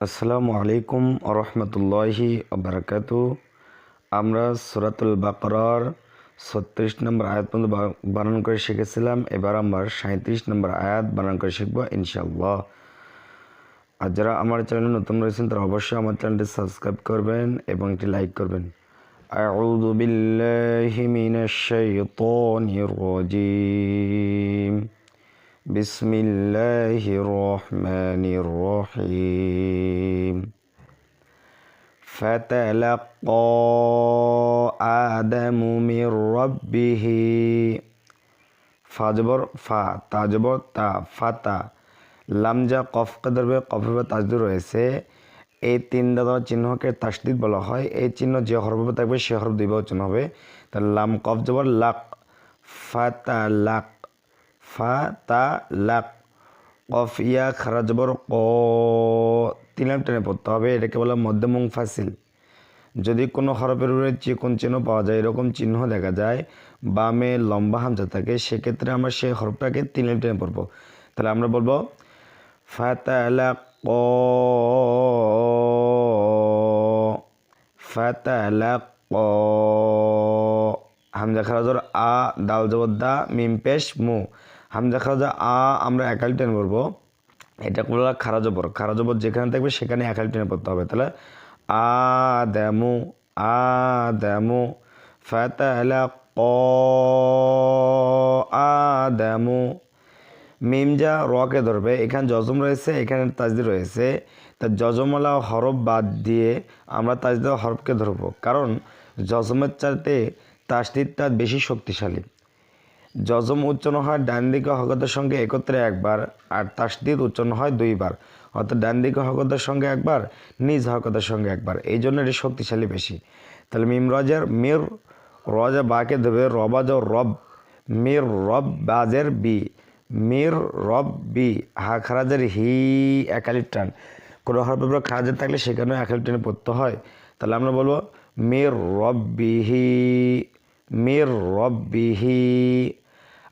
আসসালামু আলাইকুম আরহামতুল্লাহি আবরাকাতু আমরা সুরাতুল বাকরার ছত্রিশ নম্বর আয়াত পর্যন্ত বা- বানান করে শিখেছিলাম এবার আমরা সাঁত্রিশ নম্বর আয়াত বানান করে শিখব ইনশাআল্লাহ আর যারা আমার চ্যানেলে নতুন রয়েছেন তারা অবশ্যই আমার চ্যানেলটি সাবস্ক্রাইব করবেন এবং একটি লাইক করবেন أعوذ بالله من الشيطان الرجيم بسم الله الرحمن الرحيم فتلقى آدم من ربه ফাজবর ফা তাজবর তা ফাতা লামজা কফ ধরবে কফের তাজদু রয়েছে এই তিন দাদা চিহ্নকে তাসদিদ বলা হয় এই চিহ্ন যে হরফে থাকবে সে হরফ দুই বচন হবে তাহলে লাম কফ জবর লাক ফাতা লাক ফা তা লাক কফ ইয়া খারা জবর ক। তিন লাম টেনে পড়তে হবে, এটাকে বলা মধ্যমুং ফাসিল। যদি কোনো হরফের উপরে চিকন চিহ্ন পাওয়া যায়, এরকম চিহ্ন দেখা যায়, বামে লম্বা হামজা থাকে, সেক্ষেত্রে আমরা সেই হরফটাকে লাইন টেনে পড়ব। তাহলে আমরা বলব ফাতালা ক। ফাতালা ক। হামজা খারাজর আ দাল জবর দা, মিম পেশ মু। হামজা খারাজা আ, আমরা একাল টেনে পড়ব। এটা বলা খারা জবর যেখানে থাকবে সেখানে একাল টেনে পড়তে হবে। তাহলে আদামু আদামু, ফাতালাক, আদামু। মিমজা রকে ধরবে, এখানে জজম রয়েছে, এখানে তাজদি রয়েছে। তা জজমওয়ালা হরফ বাদ দিয়ে আমরা তাজদি হরফকে ধরবো। কারণ জজমের চাইতে তাসদিদটা বেশি শক্তিশালী। জজম উচ্চারণ হয়, ডান দিকে হকতের সঙ্গে একত্রে একবার, আর তাসদিদ উচ্চারণ হয় দুইবার। অর্থাৎ ডান দিকে হকতের সঙ্গে একবার, নিজ হকতের সঙ্গে একবার। এই জন্য এটি শক্তিশালী বেশি। তাহলে মিম রজের, মির রজা বাকে দেবে রবাজ রব। মির রব বাজের বি। মির রব বি। হা খারাজের হি একালিপ টান। কোনো হরফের খারাজের থাকলে সেখানেও একালিপ টানে পড়তে হয়। তাহলে আমরা বলব, মির রব্বিহি মির রব্বিহি,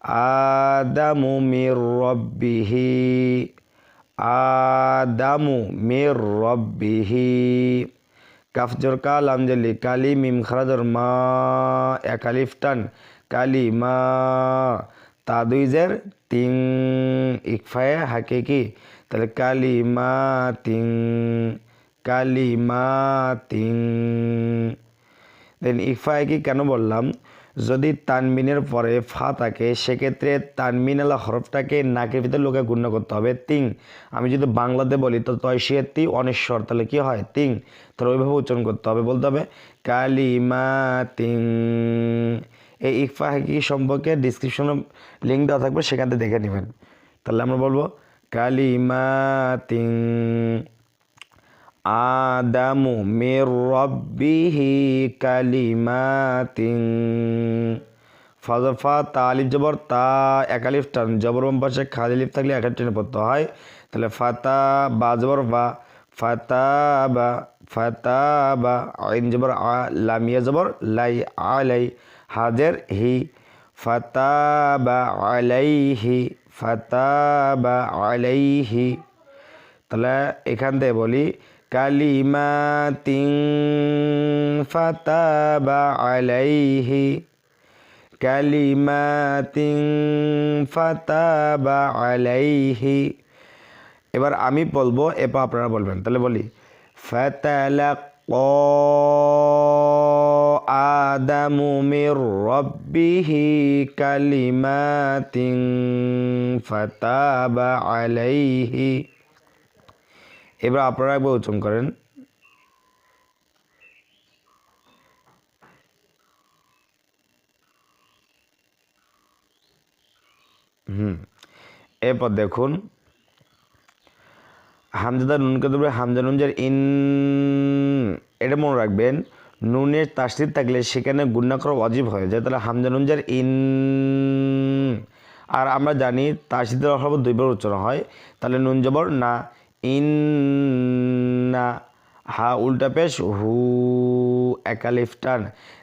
আদামু মির রব্বিহি, আদামু মির রব্বিহি। কাফজর কাল আমজলি কালি মিম খারাজর মা একালিফ টান কালি মা। তাদুইজের তিং ইকফায়ে হাকে কি তাহলে কালি মা তিং কালি মা তিং দেন ইকফায় কি কেন বললাম? যদি তানমিনের পরে ফা থাকে, সেক্ষেত্রে তানমিন আলা হরফটাকে নাকের ভিতরে লোকে গুণ্য করতে হবে। তিং আমি যদি বাংলাতে বলি, তো তয়সিয়ে তি অনেশ্বর, তাহলে কী হয়? তিং তাহলে ওইভাবে উচ্চারণ করতে হবে, বলতে হবে কালিমা তিং এই ইকফা হাকি সম্পর্কে ডিসক্রিপশনে লিঙ্ক দেওয়া থাকবে, সেখান থেকে দেখে নেবেন। তাহলে আমরা বলব কালিমা তিং আদামু মির রব্বিহি কালিমাতিন। ফজফা, তালিফ, জবর, তা একালিফ টান। জবর বাম পাশে লিফ থাকলে একা টেনে পড়তে হয়। তাহলে ফাতা বা জবর বা, ফাতা বা ফাতা বা, আইন জবর, আ লামিয়া জবর, লাই আলাই হাজের, হি। ফাতা বা আলাইহি ফাতা বা আলাইহি তাহলে এখান থেকে বলি কালিমাতিং ফাতাবা আলাইহি কালিমাতিং ফাতাবা আলাইহি এবার আমি বলব, এরপর আপনারা বলবেন। তাহলে বলি ফাতালাক আদামু মির রব্বিহি কালিমাতিং ফাতাবা আলাইহি। এবার আপনারা একবার উচ্চারণ করেন। হুম, এরপর দেখুন। হামজাদা নুনকে দেবে হামজা নুনজার ইন, এটা মনে রাখবেন, নুনের তাসদিদ থাকলে সেখানে গুণাকর অজীব হয়ে। যায় তাহলে হামজা নুনজার ইন, আর আমরা জানি তাসদিদের অভাব দুইবার উচ্চারণ হয়। তাহলে নুন জবর না ইন না হা, উল্টা পেশ, হু একালিফ টান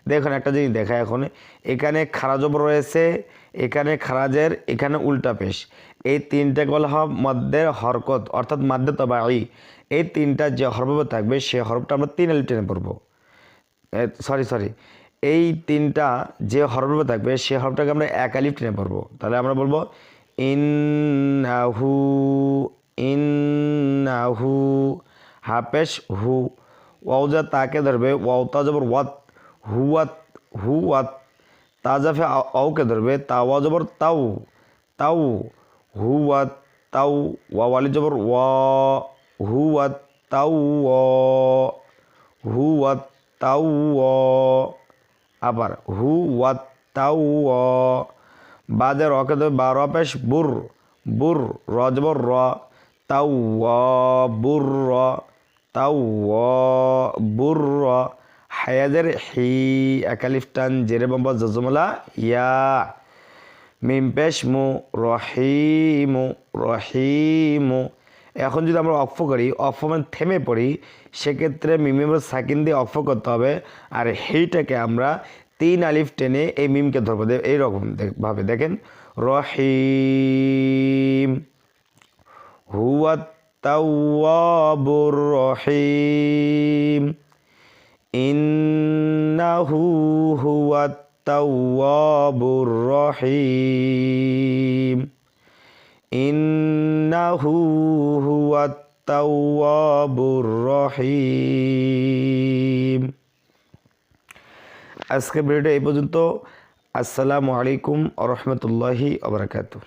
দেখুন একটা জিনিস দেখা এখন এখানে খারাজব রয়েছে, এখানে খারাজের, এখানে উল্টা পেশ। এই তিনটে বলা হয় মধ্যের হরকত, অর্থাৎ মাদ্দে তবাই এই তিনটা যে হরফ থাকবে, সে হরফটা আমরা তিন আলিফ টেনে পড়ব। Sorry sorry. এই তিনটা যে হরফ থাকবে, সে হরফটাকে আমরা এক আলিফ টেনে পড়ব। তাহলে আমরা বলব ইন ইন্নাহু হাফেশ হু ওয়াউজা তাকে ধরবে ওয়াও তা জবর ওয়াত হুয়াত হুয়াত তা জাফে আউকে ধরবে তা ওয়া জবর তাউ তাউ হুয়াত তাউ ওয়া ওয়ালি জবর ওয়া হুয়াত তাউ হুয়াত তাউ আবার হু ওয়াত তাউ বাদের রকে ধরবে বা র পেশ বুর বুর র জবর র হায়াদের হি একালিফটান জেরে বাম্বা জজমলা, ইয়া। মিম পেশ মু, রহিমু রহিমু। এখন যদি আমরা অক্ষ করি অফ মানে থেমে পড়ি, সেক্ষেত্রে মিমের সাকিন দিয়ে অক্ষ করতে হবে। আর হেইটাকে আমরা তিন আলিফ টেনে এই মিমকে ধরবো। দেব এইরকম ভাবে দেখেন। রহিম। হুয়াত التواب الرحيم إنه هو التواب الرحيم إنه هو التواب الرحيم আজকে ভিডিওটা এই পর্যন্ত আসসালামু আলাইকুম আ রহমতুল্লাহি আবরাকাতু